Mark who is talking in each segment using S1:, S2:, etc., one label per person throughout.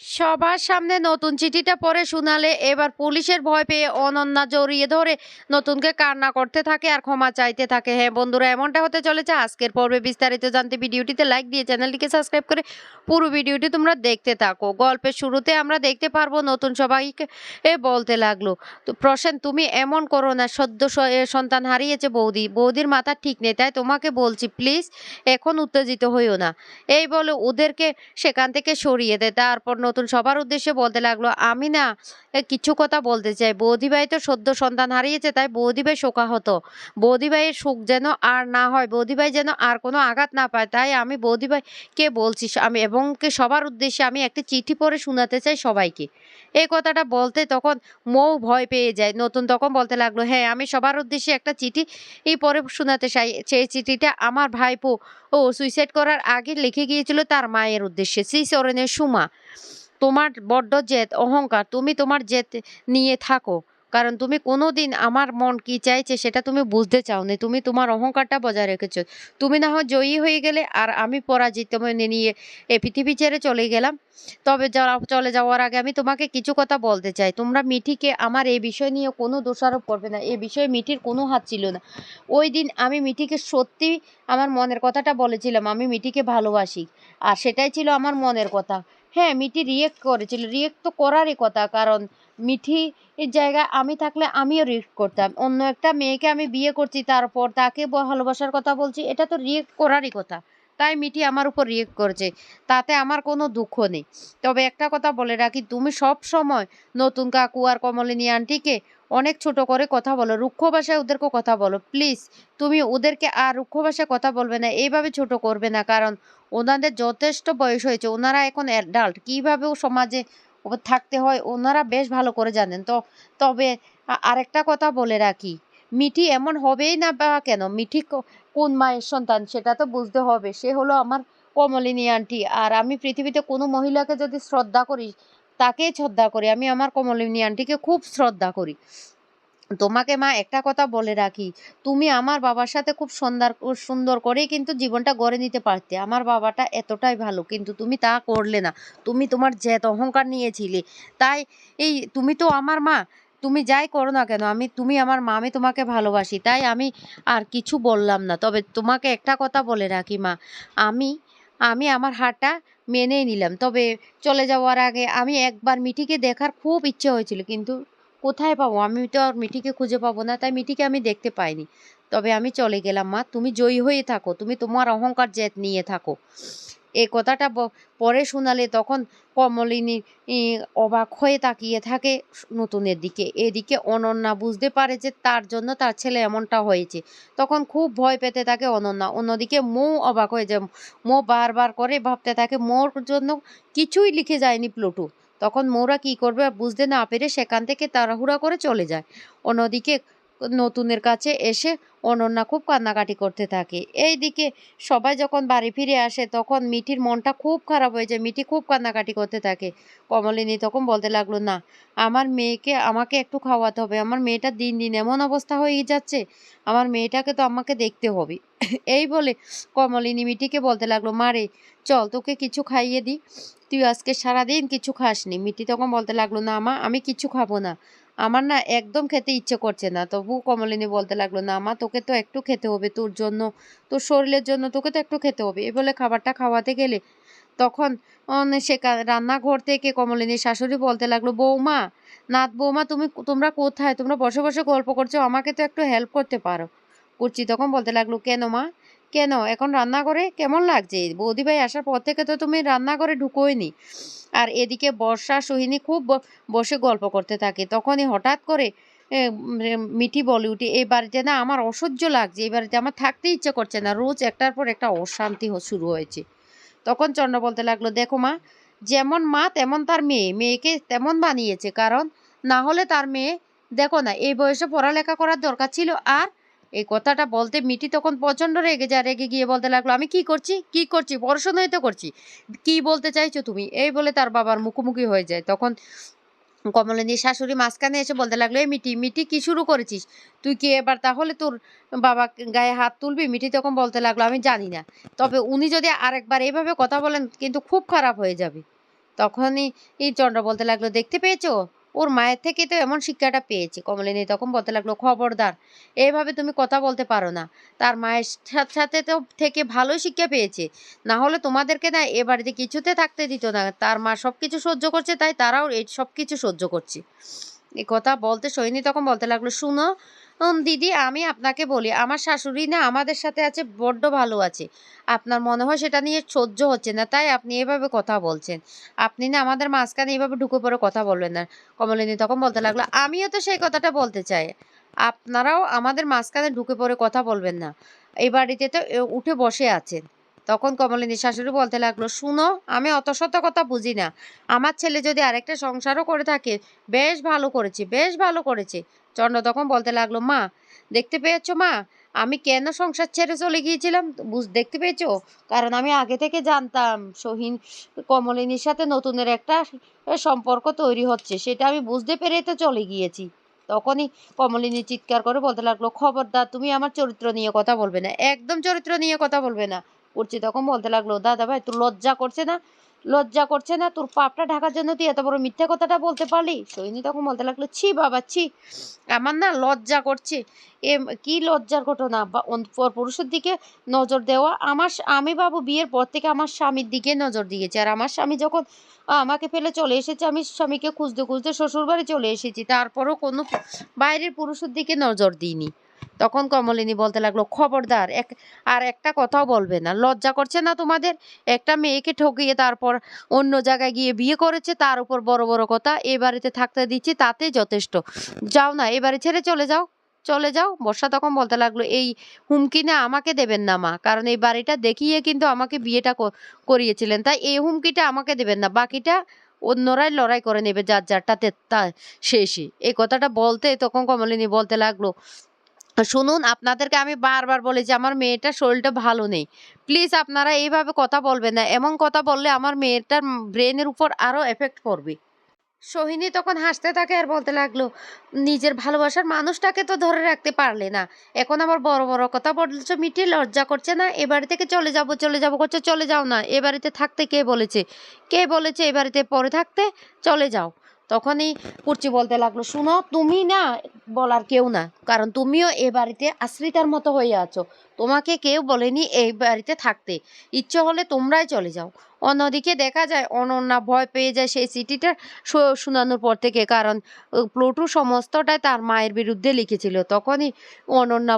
S1: সবার সামনে নতুন চিঠিটা পড়ে শোনালে এবার পুলিশের ভয় পেয়ে অনন্যা জড়িয়ে ধরে নতুনকে কান্না করতে থাকে আর ক্ষমা চাইতে থাকে। হ্যাঁ বন্ধুরা, এমনটা হতে চলেছে। আজকের পর্বে বিস্তারিত জানতে ভিডিওটিতে লাইক দিয়ে চ্যানেলটিকে সাবস্ক্রাইব করে পুরো ভিডিওটি তোমরা দেখতে থাকো। গল্পের শুরুতে আমরা দেখতে পারব নতুন সবাইকে এ বলতে লাগল, তো প্রসেন তুমি এমন করো না, সদ্য সন্তান হারিয়েছে বৌদি। বৌদির মাথা ঠিক নেই, তাই তোমাকে বলছি প্লিজ এখন উত্তেজিত হইও না। এই বলে ওদেরকে সেখান থেকে সরিয়ে দেয়। তারপর নতুন সবার উদ্দেশ্যে বলতে লাগল, আমি না কিছু কথা বলতে চাই। বৌদিভাই তো সদ্য সন্তান হারিয়েছে, তাই বৌদিভাই শোকাহত। বৌদিভাইয়ের সুখ যেন আর না হয়, বৌদিভাই যেন আর কোনো আঘাত না পায়, তাই আমি বৌদিভাইকে বলছি, আমি এবং সবার উদ্দেশ্যে আমি একটি চিঠি পড়ে শোনাতে চাই সবাইকে। এই কথাটা বলতে তখন মৌ ভয় পেয়ে যায়। নতুন তখন বলতে লাগল হ্যাঁ আমি সবার উদ্দেশ্যে একটা চিঠি, এই পরে শোনাতে চাই। সেই চিঠিটা আমার ভাইপো ও সুইসাইড করার আগে লিখে গিয়েছিল তার মায়ের উদ্দেশ্যে। শ্রী চরণের সুমা, তোমার বড্ড জেদ, অহংকার, তুমি তোমার জেদ নিয়ে থাকো। কারণ তুমি কোনো দিন আমার মন কি চাইছে সেটা তুমি বুঝতে চাওনি। তুমি তোমার অহংকারটা বজায় রেখেছো। তুমি না হয় জয়ী হয়ে গেলে আর আমি পরাজিত মেনে নিয়ে এ পৃথিবী ছেড়ে চলে গেলাম। তবে চলে যাওয়ার আগে আমি তোমাকে কিছু কথা বলতে চাই। তোমরা মিঠিকে আমার এই বিষয় নিয়ে কোনো দোষারোপ করবে না। এই বিষয়ে মিঠির কোনো হাত ছিল না। ওই দিন আমি মিঠিকে সত্যি আমার মনের কথাটা বলেছিলাম, আমি মিঠিকে ভালোবাসি। আর সেটাই ছিল আমার মনের কথা। হ্যাঁ মিঠি রিয়েক্ট করেছিল। রিয়েক্ট তো করারই কথা। কারণ মিঠি জায়গায় আমি থাকলে আমিও রিয়েক্ট করতাম। অন্য একটা মেয়েকে আমি বিয়ে করছি, তারপর তাকে ভালোবাসার কথা বলছি, এটা তো রিয়েক্ট করারই কথা। তাই মিঠি আমার উপর রিয়েক্ট করেছে, তাতে আমার কোনো দুঃখ নেই। তবে একটা কথা বলে রাখি, তুমি সব সময় নতুন কাকু আর কমলিনী আন্টিকে অনেক ছোট করে কথা বলো, রুক্ষ ভাষায় ওদেরকে কথা বলো। প্লিজ তুমি ওদেরকে আর রুক্ষ ভাষায় কথা বলবে না, এইভাবে ছোট করবে না। কারণ ওনাদের যথেষ্ট বয়স হয়েছে, ওনারা এখন অ্যাডাল্ট কীভাবে সমাজে থাকতে হয়, ওনারা বেশ ভালো করে জানেন। তো তবে আরেকটা কথা বলে রাখি, মিঠি এমন হবেই না বা কেন? মিঠি কোন মায়ের সন্তান? সেটা তো বুঝতে হবে। সে হলো আমার কমলিনী আন্টি। আর আমি পৃথিবীতে কোনো মহিলাকে যদি শ্রদ্ধা করি, তাকেই শ্রদ্ধা করি। আমি আমার কমলিনী আন্টিকে খুব শ্রদ্ধা করি। তোমাকে মা একটা কথা বলে রাখি, তুমি আমার বাবার সাথে খুব সুন্দর সুন্দর করেই কিন্তু জীবনটা গড়ে নিতে পারতে। আমার বাবাটা এতটাই ভালো, কিন্তু তুমি তা করলে না। তুমি তোমার জেদ অহংকার নিয়েছিলে। তাই এই তুমি তো আমার মা, তুমি যাই করো না কেন, আমি, তুমি আমার মা, আমি তোমাকে ভালোবাসি। তাই আমি আর কিছু বললাম না। তবে তোমাকে একটা কথা বলে রাখি মা, আমি আমি আমার হারটা মেনেই নিলাম। তবে চলে যাওয়ার আগে আমি একবার মিঠিকে দেখার খুব ইচ্ছে হয়েছিল, কিন্তু কোথায় পাবো? আমি তো আর মিঠিকে খুঁজে পাবো না, তাই মিঠিকে আমি দেখতে পাইনি। তবে আমি চলে গেলাম, মা। তুমি জয়ী হয়ে থাকো। তুমি তোমার অহংকার জেদ নিয়ে থাকো। এ কথাটা পরে শোনালে তখন কমলিনী অবাক হয়ে তাকিয়ে থাকে নতুনের দিকে। এদিকে অনন্যা বুঝতে পারে যে তার জন্য তার ছেলে এমনটা হয়েছে। তখন খুব ভয় পেতে থাকে অনন্যা। অন্যদিকে মৌ অবাক হয়ে যায়। মো বারবার করে ভাবতে থাকে, মোর জন্য কিছুই লিখে যায়নি প্লুটু। তখন মৌরা কি করবে বুঝতে না পেরে সেখান থেকে তাড়াহুড়া করে চলে যায়। অন্যদিকে নতুনের কাছে এসে অনন্যা খুব কান্নাকাটি করতে থাকে। এই দিকে সবাই যখন বাড়ি ফিরে আসে তখন মিঠির মনটা খুব খারাপ হয়ে যায়। মিঠি খুব কান্নাকাটি করতে থাকে। কমলিনী তখন বলতে লাগল, না, আমার মেয়েকে, আমাকে একটু খাওয়াতে হবে। আমার মেয়েটা দিন দিন এমন অবস্থা হয়ে যাচ্ছে। আমার মেয়েটাকে তো আমাকে দেখতে হবে। এই বলে কমলিনী মিটিকে বলতে লাগল মারে চল তোকে কিছু খাইয়ে দি তুই আজকে সারাদিন কিছু খাসনি। মিটি তখন বলতে লাগল, না মা, আমি কিছু খাব না। আমার না একদম খেতে ইচ্ছে করছে না। তবু কমলিনী বলতে লাগল, না মা, তোকে তো একটু খেতে হবে তোর জন্য। তোর শরীরের জন্য তোকে তো একটু খেতে হবে। এই বলে খাবারটা খাওয়াতে গেলে তখন সে রান্নাঘর থেকে কমলিনীর শাশুড়ি বলতে লাগল, বৌমা, নাথ বৌমা, তুমি তোমরা কোথায়? তোমরা বসে বসে গল্প করছ। আমাকে তো একটু হেল্প করতে পারো। কুচি তখন বলতে লাগল, কেন মা? কেন? এখন রান্না করে কেমন লাগছে? বৌদি ভাই আসার পর থেকে তো তুমি রান্না করে ঢুকোইনি। আর এদিকে বর্ষা, সোহিনী খুব বসে গল্প করতে থাকে। তখনই হঠাৎ করে মিঠি বলে উঠে, এই বাড়িতে না আমার অসহ্য লাগছে, এই বাড়িতে আমার থাকতে ইচ্ছে করছে না। রোজ একটার পর একটা অশান্তি শুরু হয়েছে। তখন চন্দ্র বলতে লাগল, দেখো মা, যেমন মা তেমন তার মেয়ে। মেয়েকে তেমন বানিয়েছে। কারণ না হলে তার মেয়ে, দেখো না, এই বয়সে পড়ালেখা করার দরকার ছিল। আর এই কথাটা বলতে মিটি তখন প্রচণ্ড রেগে যায়, রেগে গিয়ে বলতে লাগল, আমি কি করছি? কি করছি? পড়াশোনাই তো করছি। কি বলতে চাইছো তুমি? এই বলে তার বাবার মুখোমুখি হয়ে যায়। তখন কমলিনীর শাশুড়ি মাঝখানে এসে বলতে লাগল, এই মিটি মিটি, কি শুরু করেছিস? তুই কি এবার তাহলে তোর বাবা গায়ে হাত তুলবি? মিটি তখন বলতে লাগল, আমি জানি না। তবে উনি যদি আরেকবার এইভাবে কথা বলেন, কিন্তু খুব খারাপ হয়ে যাবে। তখনই এই চন্দ্র বলতে লাগল, দেখতে পেয়েছ? ওর মায়ের থেকে তো এমন শিক্ষাটা পেয়েছে। কমলিনী তখন বলতে লাগল, খবরদার এইভাবে তুমি কথা বলতে পারো না। তার মায়ের সাথে সাথে তো থেকে ভালো শিক্ষা পেয়েছে। না হলে তোমাদেরকে না এ বাড়িতে কিছুতে থাকতে দিত না। তার মা সব কিছু সহ্য করছে, তাই তারাও এই সব কিছু সহ্য করছে। এ কথা বলতে সৈনী তখন বলতে লাগল, শুনো দিদি, আমি আপনাকে বলি, আমার শাশুড়ি না আমাদের সাথে আছে, বড্ড ভালো আছে। আপনার মনে হয় সেটা নিয়ে সহ্য হচ্ছে না, তাই আপনি এভাবে কথা বলছেন। আপনি না আমাদের মাঝখানে এইভাবে ঢুকে পড়ে কথা বলবেন না। কমলিনী তখন বলতে লাগল, আমিও তো সেই কথাটা বলতে চাই। আপনারাও আমাদের মাঝখানে ঢুকে পড়ে কথা বলবেন না। এই বাড়িতে তো উঠে বসে আছেন। তখন কমলিনী শাশুড়ি বলতে লাগল, শুনো, আমি অত শত কথা বুঝি না। আমার ছেলে যদি আরেকটা সংসারও করে থাকে, বেশ ভালো করেছে, বেশ ভালো করেছে। চন্দ্র তখন বলতে লাগল, মা, দেখতে পেয়েছ মা? আমি কেন সংসার ছেড়ে চলে গিয়েছিলাম? বুঝ, দেখতে পেয়েছ? কারণ আমি আগে থেকে জানতাম, সহিন, কমলিনীর সাথে নতুনের একটা সম্পর্ক তৈরি হচ্ছে, সেটা আমি বুঝতে পেরেই তো চলে গিয়েছি। তখনই কমলিনী চিৎকার করে বলতে লাগল, খবরদার, তুমি আমার চরিত্র নিয়ে কথা বলবে না, একদম চরিত্র নিয়ে কথা বলবে না। উর্চি তখন বলতে লাগল, দাদা ভাই, তোর লজ্জা করছে না? লজ্জা করছে না? তোর পাপটা ঢাকার জন্য তুই এত বড় মিথ্যা কথাটা বলতে পারলি? সৈনী তখন বলতে লাগল, ছি বাবা, ছি। আমার না লজ্জা করছে। এ, কি লজ্জার ঘটনা? বা পর পুরুষের দিকে নজর দেওয়া। আমার আমি বাবু বিয়ের পর থেকে আমার স্বামীর দিকে নজর দিয়েছে। আর আমার স্বামী যখন আমাকে ফেলে চলে এসেছে, আমি স্বামীকে খুঁজতে খুঁজতে শ্বশুর বাড়ি চলে এসেছি। তারপরও কোনো বাইরের পুরুষের দিকে নজর দিইনি। তখন কমলিনী বলতে লাগল, খবরদার, এক, আর একটা কথাও বলবে না। লজ্জা করছে না তোমাদের? একটা মেয়েকে ঠকিয়ে তারপর অন্য জায়গায় গিয়ে বিয়ে করেছে, তার উপর বড় বড় কথা এ বাড়িতে থাকতে দিচ্ছি, তাতে যথেষ্ট। যাও না, এ বাড়ি ছেড়ে চলে যাও চলে যাও। বর্ষা তখন বলতে লাগল, এই হুমকি না আমাকে দেবেন না মা, কারণ এই বাড়িটা দেখিয়ে কিন্তু আমাকে বিয়েটা করিয়েছিলেন। তাই এই হুমকিটা আমাকে দেবেন না, বাকিটা অন্যরাই লড়াই করে নেবে যার, যারটাতে তা শেষই এই কথাটা বলতে তখন কমলিনী বলতে লাগল শুনুন, আপনাদেরকে আমি বারবার বলেছি আমার মেয়েটার শরীরটা ভালো নেই। প্লিজ আপনারা এইভাবে কথা বলবেন না। এমন কথা বললে আমার মেয়েটার ব্রেনের উপর আরও এফেক্ট পড়বে। সোহিনী তখন হাসতে থাকে আর বলতে লাগল, নিজের ভালোবাসার মানুষটাকে তো ধরে রাখতে পারলে না। এখন আবার বড় বড় কথা বলছো মিটি লজ্জা করছে না? এ বাড়ি থেকে চলে যাব চলে যাব করছে চলে যাও না। এ বাড়িতে থাকতে কে বলেছে? কে বলেছে এ বাড়িতে পরে থাকতে? চলে যাও। তখনই কুর্চি বলতে লাগল, শুনো, তুমি না বলার কেউ না। কারণ তুমিও এ বাড়িতে আশ্রিতার মতো হয়ে আছো। তোমাকে কেউ বলেনি এই বাড়িতে থাকতে। ইচ্ছে হলে তোমরাই চলে যাও। অন্যদিকে দেখা যায়, অনন্যা ভয় পেয়ে যায় সেই চিঠিটা শোনানোর পর থেকে। কারণ প্লুটু সমস্তটাই তার মায়ের বিরুদ্ধে লিখেছিল। তখনই অনন্যা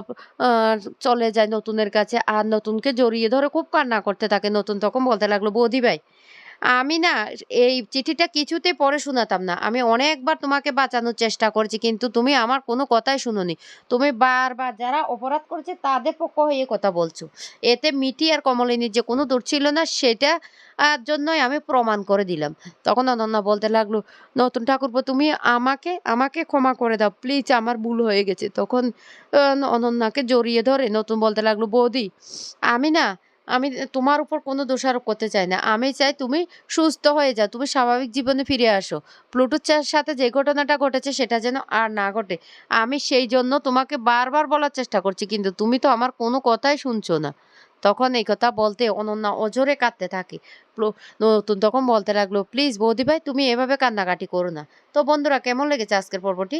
S1: চলে যায় নতুনের কাছে। আর নতুনকে জড়িয়ে ধরে খুব কান্না করতে থাকে। নতুন তখন বলতে লাগল, বৌদি ভাই আমি না এই চিঠিটা কিছুতে পড়ে শোনাতাম না। আমি অনেকবার তোমাকে বাঁচানোর চেষ্টা করেছি, কিন্তু তুমি আমার কোনো কথাই শুনোনি। তুমি বারবার যারা অপরাধ করেছে তাদের পক্ষ হয়ে কথা বলছো। এতে মিটি আর কমলিনীর যে কোনো দূর ছিল না, সেটা আর জন্যই আমি প্রমাণ করে দিলাম। তখন অনন্যা বলতে লাগল, নতুন ঠাকুরপো, তুমি আমাকে আমাকে ক্ষমা করে দাও। প্লিজ, আমার ভুল হয়ে গেছে। তখন অনন্যাকে জড়িয়ে ধরে নতুন বলতে লাগল, বৌদি, আমি না আমি তোমার উপর কোনো দোষারোপ করতে চাই না। আমি চাই তুমি সুস্থ হয়ে যাও, তুমি স্বাভাবিক জীবনে ফিরে আসো। প্লুটোর সাথে যে ঘটনাটা ঘটেছে সেটা যেন আর না ঘটে। আমি সেই জন্য তোমাকে বারবার বলার চেষ্টা করছি, কিন্তু তুমি তো আমার কোনো কথাই শুনছো না। তখন এই কথা বলতে অনন্যা অজরে কাঁদতে থাকে। নতুন তখন বলতে লাগল, প্লিজ বৌদি ভাই, তুমি এভাবে কান্নাকাটি করো না। তো বন্ধুরা, কেমন লেগেছে আজকের পর্বটি?